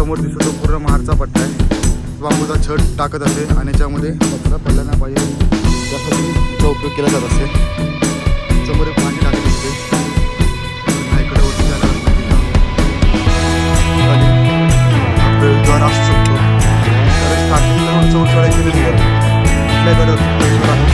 समोर दिसतो तो पूर्ण महारचा पट्टा आहे. बांबूचा छट टाकत असे आणि याच्यामध्ये पत्रा पडला नाही पाहिजे. त्यासाठी त्याचा उपयोग केला जात असे. समोर एक पाणी टाकत असते. पुन्हा इकडे जायला असू शकतो तर स्टार्टिंगला चढायची नाही आहे आपल्याकडे आहे.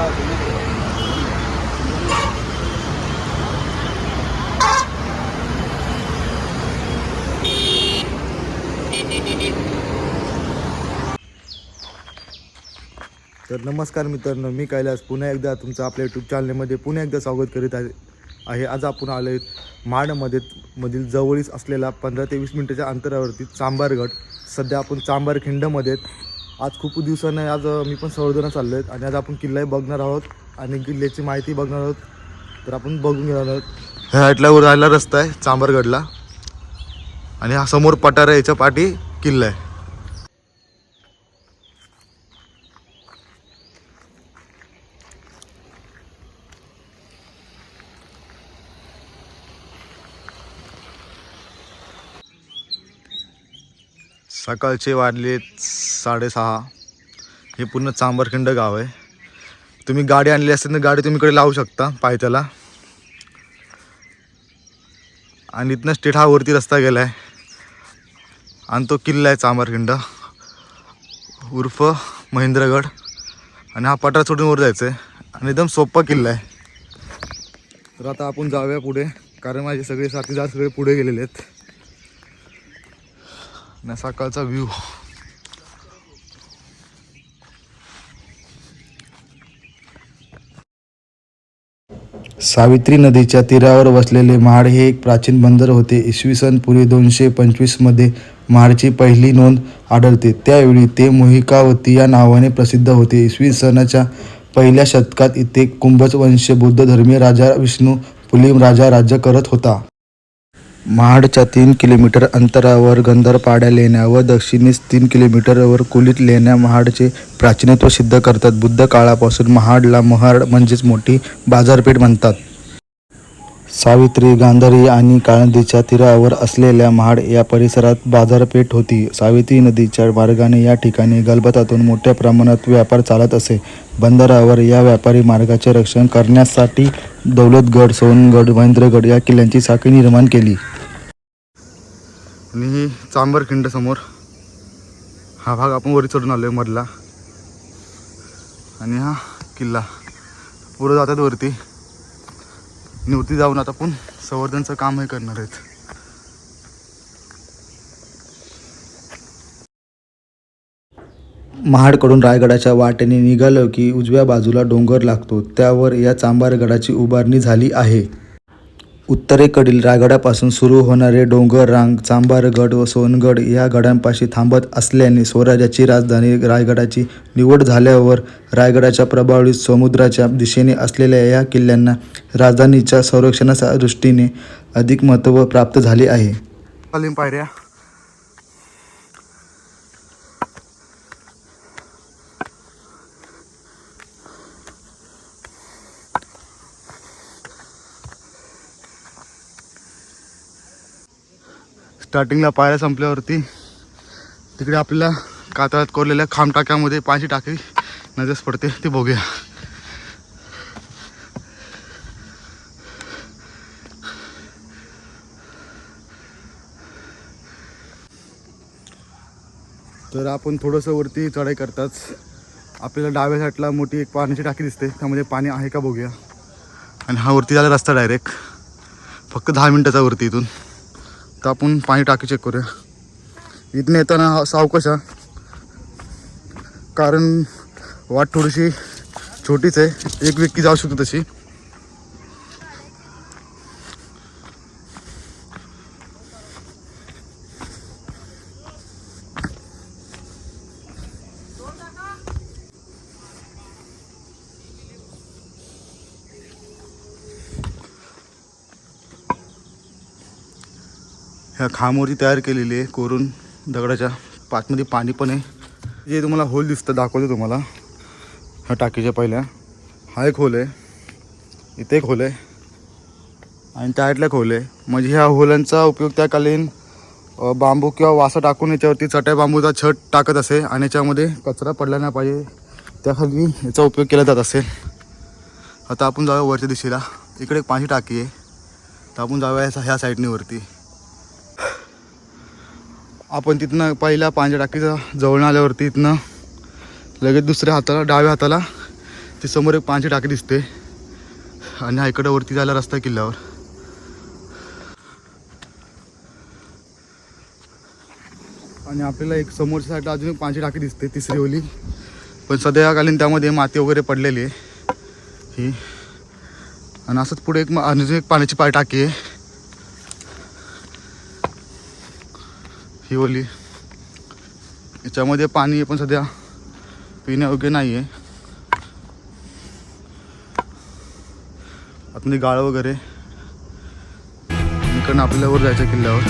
तर नमस्कार मित्रांनो मी कैलास पुन्हा एकदा तुमचं आपल्या यूट्यूब चॅनलमध्ये पुन्हा एकदा स्वागत करीत आहे. आहे. आज आपण आलो आहेत माडमध्ये मधील जवळीच असलेला पंधरा ते वीस मिनटाच्या अंतरावरती चांबारगड. सध्या आपण चांबार खिंडमध्ये आज खूप दिवसानं आज मी पण संवर्धना चाललो आहेत आणि आज आपण किल्लाही बघणार आहोत आणि किल्ल्याची माहिती बघणार आहोत. तर आपण बघून घेणार आहोत. ह्या साईडला जायला रस्ता आहे चांबरगडला. आणि हा समोर पठार आहे याच्या पाठी किल्ला आहे. सकाळचे वाजले साडेसहा. हे पूर्ण चांबरखिंड गाव आहे. तुम्ही गाडी आणली असेल तर गाडी तुम्ही इकडे लावू शकता पायथ्याला. आणि इथनं स्टेट हा वरती रस्ता गेला आहे आणि तो किल्ला आहे चांबरखिंड. उर्फ महेंद्रगड. आणि हा पटरा सोडून वर जायचं आहे आणि एकदम सोपा किल्ला आहे. तर आता आपण जाऊया पुढे. कारण माझे सगळे साथीदार सगळे पुढे गेलेले आहेत. ना सकाळचा व्ह्यू सावित्री नदीच्या तीरावर वसलेले महाड हे एक प्राचीन बंदर होते. इसवी सन पूर्वी दोनशे पंचवीसमध्ये महाडची पहिली नोंद आढळते. त्यावेळी ते मोहिकावती या नावाने प्रसिद्ध होते. इसवी सनाच्या पहिल्या शतकात इथे कुंभज वंश बौद्ध धर्मीय राजा विष्णू पुलिम राजा राज्य करत होता. महाडच्या तीन किलोमीटर अंतरावर गंधरपाड्या लेण्या व दक्षिणेस तीन किलोमीटरवर कुलित लेण्या महाडचे प्राचीनत्व सिद्ध करतात. बुद्ध काळापासून महाडला महाड म्हणजेच मोठी बाजारपेठ म्हणतात. सावित्री गांधारी आणि काळंदीच्या तीरावर असलेल्या महाड या परिसरात बाजारपेठ होती. सावित्री नदीच्या मार्गाने या ठिकाणी गलबतातून मोठ्या प्रमाणात व्यापार चालत असे. बंदरावर या व्यापारी मार्गाचे रक्षण करण्यासाठी दौलतगड सोनगड महेंद्रगड या किल्ल्यांची साखळी निर्माण केली. आणि ही चांबरखिंड समोर हा भाग आपण वरी चढून आलोय मधला. आणि हा किल्ला पुढं जातात वरती. आणि वरती जाऊन आता आपण संवर्धनचं काम हे करणार आहेत. महाडकडून रायगडाच्या वाटेने निघालो की उजव्या बाजूला डोंगर लागतो. त्यावर या चांबारगडाची उभारणी झाली आहे. उत्तरेकडील रायगडापासून सुरू होणारे डोंगर रांग चांबारगड व सोनगड या गडांपाशी थांबत असल्याने स्वराज्याची राजधानी रायगडाची निवड झाल्यावर रायगडाच्या प्रभावित समुद्राच्या दिशेने असलेल्या या किल्ल्यांना राजधानीच्या संरक्षणाच्या दृष्टीने अधिक महत्त्व प्राप्त झाले आहे. पायऱ्या. स्टार्टिंगला पायऱ्या संपल्यावरती तिकडे आपल्याला कातळात कोरलेल्या खांब टाक्यामध्ये पाण्याची टाकी नजरच पडते ते बघूया. तर आपण थोडंसं वरती चढाई करताच आपल्याला डाव्या साईडला मोठी एक पाण्याची टाकी दिसते त्यामध्ये पाणी आहे का बघूया. आणि हा वरती झाला रस्ता डायरेक्ट फक्त दहा मिनटाचा वरती इथून. तर आपण पाणी टाकी चेक करूया. इथून येताना हा सावकाश हा. कारण वाट थोडीशी छोटीच आहे. एक व्यक्ती जाऊ शकतो तशी. ह्या खांबवरती तयार केलेली आहे कोरून दगडाच्या पाचमध्ये पाणी पण आहे. जे तुम्हाला होल दिसतं दाखवतो तुम्हाला. ह्या टाकीच्या पहिल्या. हा एक होल आहे. इथे एक होल आहे. आणि त्या खोल होल आहे. म्हणजे ह्या होलांचा उपयोग त्या कालीन बांबू किंवा वासा टाकून याच्यावरती चट्या बांबूचा छत टाकत असे आणि याच्यामध्ये कचरा पडला नाही पाहिजे. त्याखाली याचा उपयोग केला जात असेल आता आपण जाऊया वरच्या दिशेला. इकडे एक पाणी टाकी आहे. तर आपण जाऊया ह्या साईडने वरती. आपण तिथनं पहिल्या पाण्याच्या टाकीचा जवळ आल्यावरती इथनं लगेच दुसऱ्या हाताला डाव्या हाताला ती समोर एक पाण्याची टाकी दिसते. आणि हा इकडं वरती जायला रस्ता किल्ल्यावर. आणि आपल्याला एक समोरच्या साईडला अजून एक पाण्याची टाकी दिसते तिसरी ओली. पण सध्याकालीन त्यामध्ये माती वगैरे पडलेली आहे ही. आणि असंच पुढे एक अजून एक पाण्याची पाय टाकी आहे. ही ओली. याच्यामध्ये पाणी पण सध्या पिण्यायोग्य नाही आहे आतमध्ये गाळ वगैरे. इकडनं आपल्यावर जायच्या जायचं किल्ल्यावर.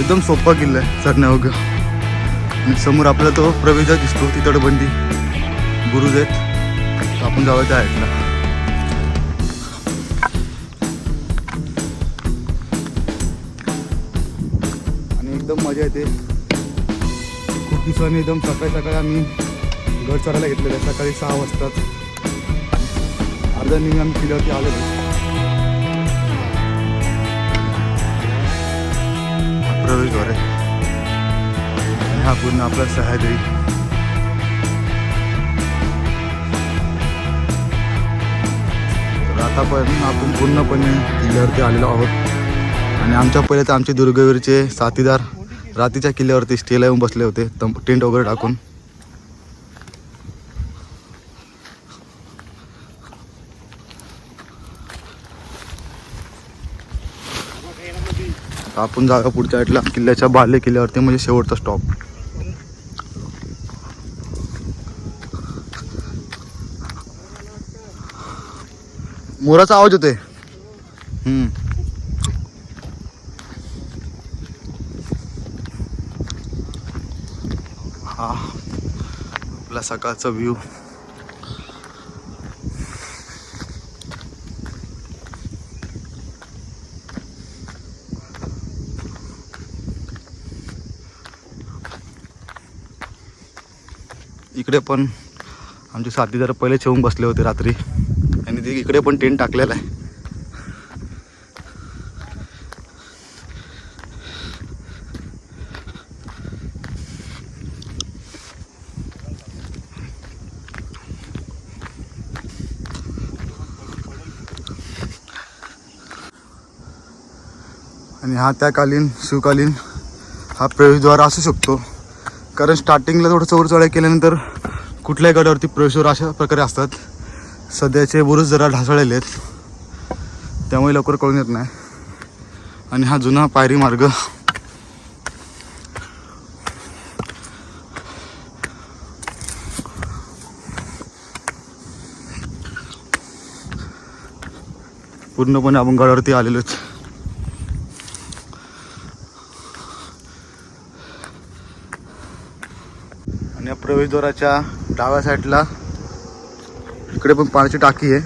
एकदम सोपा किल्ला आहे चढण्यायोग्य आणि समोर आपला तो प्रवेश दिसतो ती तटबंदी. आहेत आपण जावं त्या ऐकला खूप एकदम सकाळी सकाळी आम्ही गड चढायला घेतलेलं आहे. सकाळी सहा वाजताच अर्धा निघून आम्ही किल्ल्यावरती आलो प्रवेशद्वार आहे. आणि हा पूर्ण आपला सह्याद्री. तर आतापर्यंत आपण पूर्णपणे किल्ल्यावरती आलेलो आहोत. आणि आमच्या पहिले तर आमचे दुर्गवीरचे साथीदार रात्रीच्या किल्ल्यावरती स्टेला येऊन बसले होते. टेंट वगैरे टाकून. आपण जागा पुढच्या साईडला किल्ल्याच्या बाले किल्ल्यावरती म्हणजे शेवटचा स्टॉप मोराचा आवाज होते हम्म. आपला सकाळचा व्ह्यू इकडे पण आमचे साथीदार पहिलेच येऊन बसले होते रात्री. आणि ते इकडे पण टेंट टाकलेला आहे. आणि हा त्याकालीन शिवकालीन हा प्रवेशद्वार असू शकतो. कारण स्टार्टिंगला थोडं चौर चढाई केल्यानंतर कुठल्याही गडावरती प्रवेशद्वार अशा प्रकारे असतात. सध्याचे बुरुज जरा ढासळलेले आहेत. त्यामुळे लवकर कळून येत नाही. आणि हा जुना पायरी मार्ग. पूर्णपणे आपण गडावरती आलेलोच आणि या प्रवेशद्वाराच्या डाव्या साईडला इकडे पण पाण्याची टाकी आहे.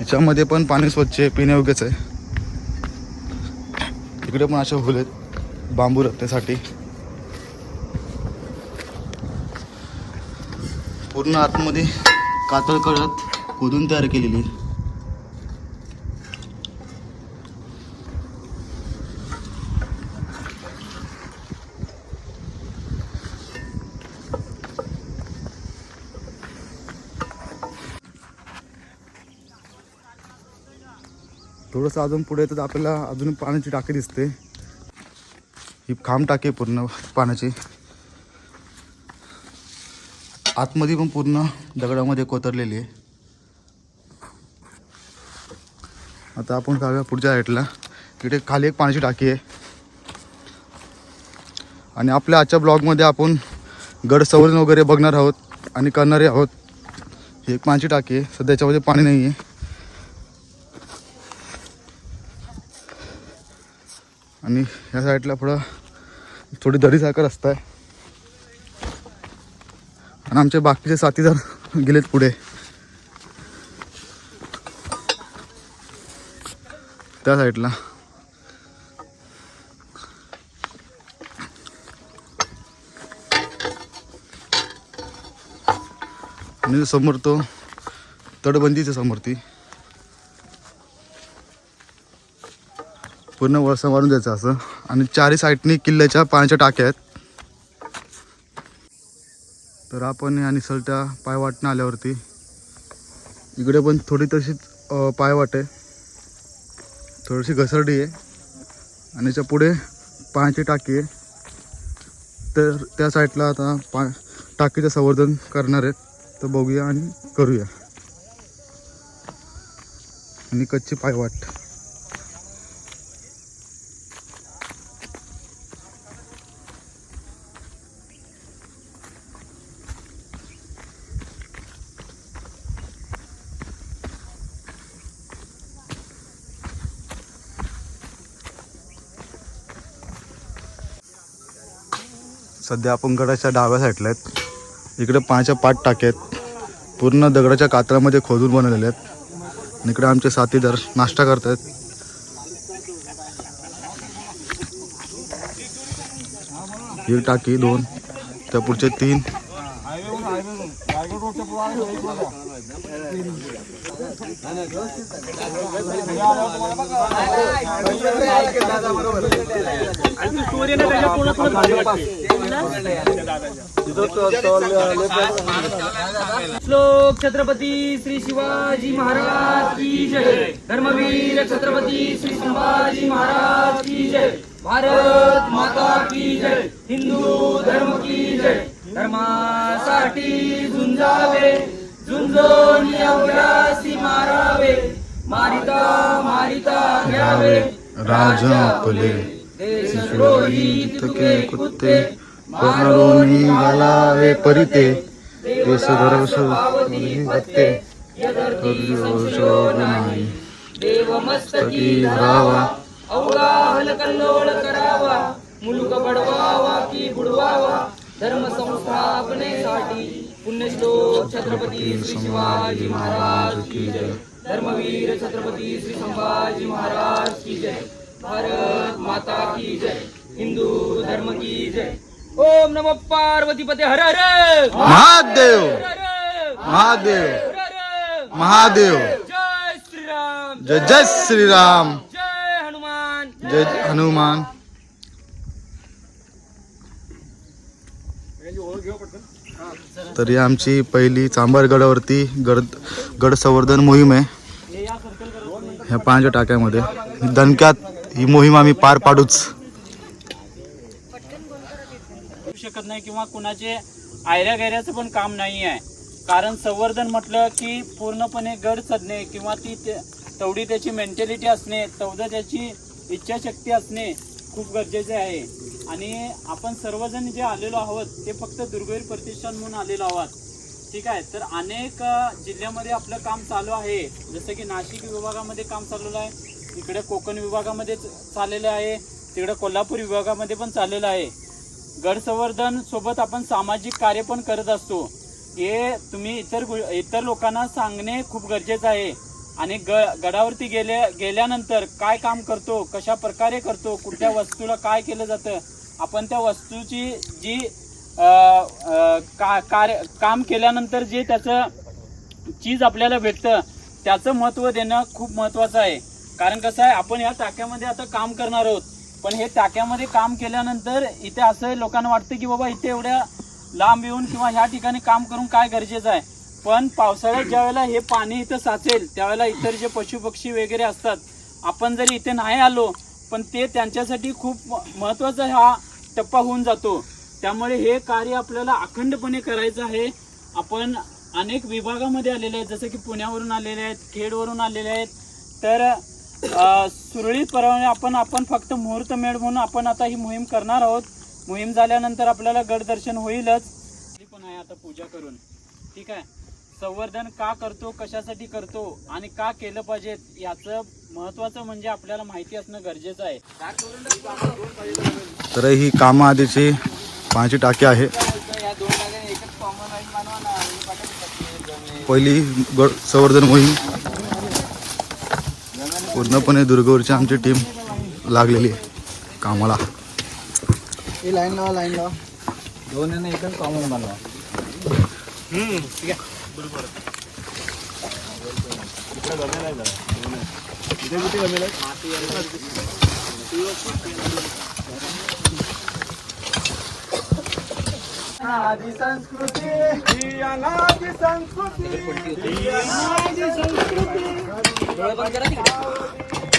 याच्यामध्ये पण पाणी स्वच्छ आहे पिण्यायोग्यच आहे. इकडे पण अशा होल आहेत बांबू रत्त्यासाठी पूर्ण आतमध्ये कातळ करत खोदून तयार केलेली थोडंसं अजून पुढे येतात आपल्याला अजून पाण्याची टाकी दिसते. ही खांब टाके पूर्ण पाण्याची. आतमध्ये पण पूर्ण दगडामध्ये कोतरलेली आहे. आता आपण जाऊया पुढच्या साईडला. तिकडे खाली एक पाण्याची टाकी आहे. आणि आपल्या आजच्या ब्लॉगमध्ये आपण गड सवलन वगैरे बघणार आहोत आणि करणारे आहोत. ही एक पाण्याची टाकी आहे. सध्याच्यामध्ये पाणी नाही आहे. आणि या साईडला पुढं थोडी दरीसारखा रस्ता आहे. आणि आमचे बाकीचे साथीदार गेलेत पुढे. त्या साईडला. आणि समोर तो तटबंदीच्या समोर ती. पूर्ण वळसा मारून द्यायचं असं. आणि चारही साईडनी किल्ल्याच्या पाण्याच्या टाक्या आहेत. तर आपण या निसळत्या पायवाटनं आल्यावरती. इकडे पण थोडी तशीच अं, पायवाट आहे. थोडीशी घसरडी आहे. आणि याच्यापुढे पाण्याची टाकी आहे. तर त्या साईडला आता पा टाकीचं संवर्धन करणार आहेत. तर बघूया आणि करूया. आणि कच्ची पायवाट. सध्या आपण गडाच्या डाव्या साईडला आहेत. इकडे पाण्याच्या पाठ टाक्यात पूर्ण दगडाच्या कात्रामध्ये खोदून बनवलेले आहेत. आणि इकडे आमचे साथीदार नाश्ता करत आहेत ही टाकी दोन त्या पुढचे तीन. श्लोक छत्रपती श्री शिवाजी महाराज की जय. धर्मवीर छत्रपती श्री संभाजी महाराज की जय. भारत माता की जय. हिंदू धर्म की जय. धर्मासाठी झुंजावे. झुंजून अवघ्यासी मारावे. मारिता मारिता घ्यावे. राजा आपले. देशद्रोही के कुत्ते. कोणालोनी घालावे परिते देश धर्मते नाही देव मस्तकी धरावा अवघा हलकल्लोळ करावा मुलुक बडवावा की बुडवावा धर्म संस्थापनेसाठी पुण्यश्लोक छत्रपती श्री शिवाजी महाराज की जय। धर्मवीर छत्रपती श्री संभाजी महाराज की जय। भारत माता की जय। हिंदू धर्म की जय। ओम नमः पार्वती पते हर। हर महादेव। महादेव महादेव। जय श्रीराम। जय जय श्रीराम। जय हनुमान। जय हनुमान। तरी आमची पहिली चांभार गडावरती गड गड संवर्धन मोहीम आहे. ह्या पाण्याच्या टाक्यामध्ये. दणक्यात ही मोहीम आम्ही पार पाडूच करू शकत नाही किंवा कुणाचे आयऱ्या गैऱ्याचं पण काम नाही आहे कारण संवर्धन म्हटलं की पूर्णपणे गड चढणे किंवा ती ते- तेवढी त्याची मेंटॅलिटी असणे तेवढं त्याची इच्छाशक्ती असणे खूप गरजेचे आहे. आणि आपण सर्वजण जे आलेलो आहोत ते फक्त दुर्गवीर प्रतिष्ठान म्हणून आलेलो आहोत. ठीक आहे? तर अनेक जिल्ह्यामध्ये आपलं काम चालू आहे. जसं की नाशिक विभागामध्ये काम चाललेलं आहे. इकडे कोकण विभागामध्ये चाललेलं आहे. तिकडे कोल्हापूर विभागामध्ये पण चाललेलं आहे. गडसंवर्धन सोबत आपण सामाजिक कार्य पण करत असतो. हे तुम्ही इतर इतर लोकांना सांगणे खूप गरजेचं आहे. आणि ग गडावरती गेले गेल्यानंतर काय काम करतो कशा प्रकारे करतो कुठल्या वस्तूला काय केलं जातं आपण त्या वस्तूची जी का कार्य काम केल्यानंतर जे त्याचं चीज आपल्याला भेटतं त्याचं महत्त्व देणं खूप महत्त्वाचं आहे. कारण कसं आहे आपण या टाक्यामध्ये आता काम करणार आहोत. पण हे टाक्यामध्ये काम केल्यानंतर इथे असं लोकांना वाटतं की बाबा इथे एवढ्या लांब येऊन किंवा ह्या ठिकाणी काम करून काय गरजेचं आहे. पण पावसाळ्यात ज्या वेळेला हे पाणी इथं साचेल त्यावेळेला इतर जे पशुपक्षी वगैरे असतात आपण जरी इथे नाही आलो पण ते त्यांच्यासाठी खूप महत्त्वाचा हा टप्पा होऊन जातो. त्यामुळे हे कार्य आपल्याला अखंडपणे करायचं आहे. आपण अनेक विभागामध्ये आलेले आहेत जसं की पुण्यावरून आलेले आहेत खेडवरून आलेले आहेत. तर सुरळीतपणे आपण आपण फक्त मुहूर्तमेढ म्हणून आपण आता ही मोहीम करणार आहोत. मोहीम झाल्यानंतर आपल्याला गड दर्शन होईलच पण आहे आता पूजा करून. ठीक आहे? संवर्धन का करतो कशासाठी करतो आणि का केलं पाहिजे याचं महत्त्वाचं म्हणजे आपल्याला माहिती असणं गरजेचं आहे. तर ही कामं आधीची पाण्याची टाकी आहे. पहिली संवर्धन मोहीम पूर्णपणे दुर्गवरची आमची टीम लागलेली आहे कामाला. लाईन लावा लाईन लावा. दोन एकच कॉमन बनवा.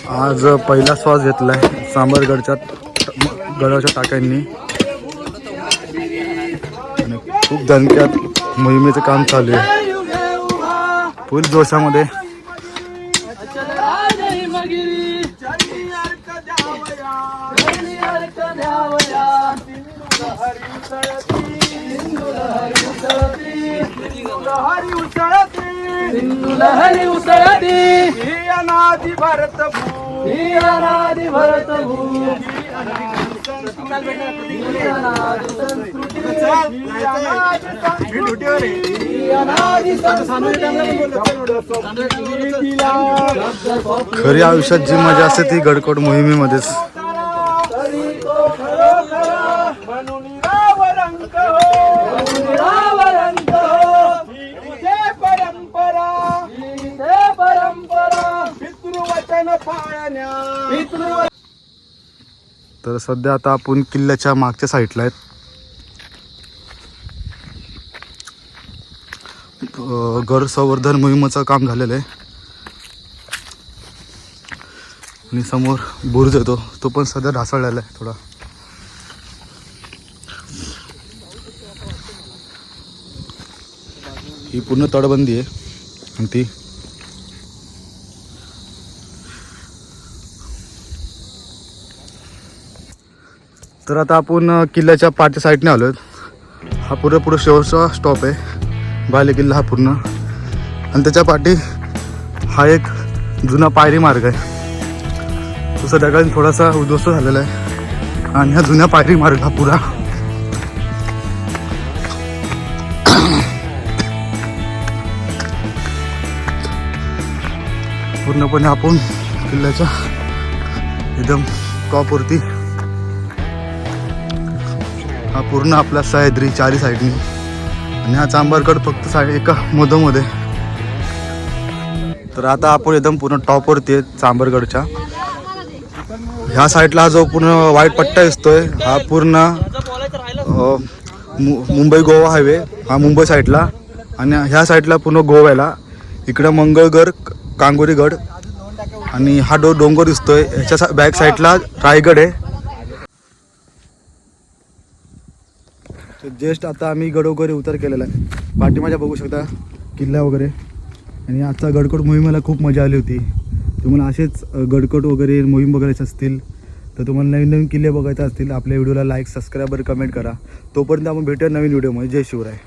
आज पहिला श्वास घेतलाय सांबरगडच्या गडाच्या टाक्यांनी. आणि खूप दणक्यात मोहिमेचं काम चालू आहे. फुल जोशामध्ये लहरी उसळती ही अनादी भरत ही अनादी भरत खरी आयुष्यात जी मजा असते ती गडकोट मोहिमेमध्येच तर सध्या आता आपण किल्ल्याच्या मागच्या साईडला आहेत. घर संवर्धन मोहिमेचं काम झालेलं आहे. आणि समोर बुरुज येतो तो. पण सध्या ढासळलेला आहे थोडा. ही पूर्ण तडबंदी आहे. आणि ती तर आता आपण किल्ल्याच्या पाठच्या साईडने आलो हा पुढे पुढे शेवटचा स्टॉप आहे. बाले किल्ला हा पूर्ण. आणि त्याच्या पाठी हा एक जुना पायरी मार्ग आहे. तो सध्याकाळी थोडासा उद्ध्वस्त झालेला आहे. आणि हा जुन्या पायरी मार्ग हा पुरा पूर्णपणे आपण किल्ल्याच्या एकदम टॉपवरती हा पूर्ण आपला सह्याद्री चारी साईडनी. आणि हा चांबारगड फक्त साईड एका मधोमध्ये तर आता आपण एकदम पूर्ण टॉपवरती आहे चांबरगडच्या. ह्या साईडला हा जो पूर्ण वाईट पट्टा दिसतोय हा पूर्ण मु- मुंबई गोवा हायवे हा मुंबई साईडला आणि ह्या साईडला पूर्ण गोव्याला. इकडं मंगळगड कांगोरीगड. आणि हा डो डोंगर दिसतोय. ह्याच्या बॅक साईडला रायगड आहे. तर जस्ट आता आम्ही गड वगैरे उतार केलेला आहे. पाठीमाजा बघू शकता किल्ला वगैरे. आणि आजचा गडकोट मोहिमेला खूप मजा आली होती. तुम्हाला असेच गडकोट वगैरे मोहीम बघायचे असतील तर तुम्हाला नवीन नवीन किल्ले बघायचे असतील आपल्या व्हिडिओला लाईक सबस्क्राईबर कमेंट करा. तोपर्यंत आपण भेटूया नवीन व्हिडिओमध्ये. जय शिवराय.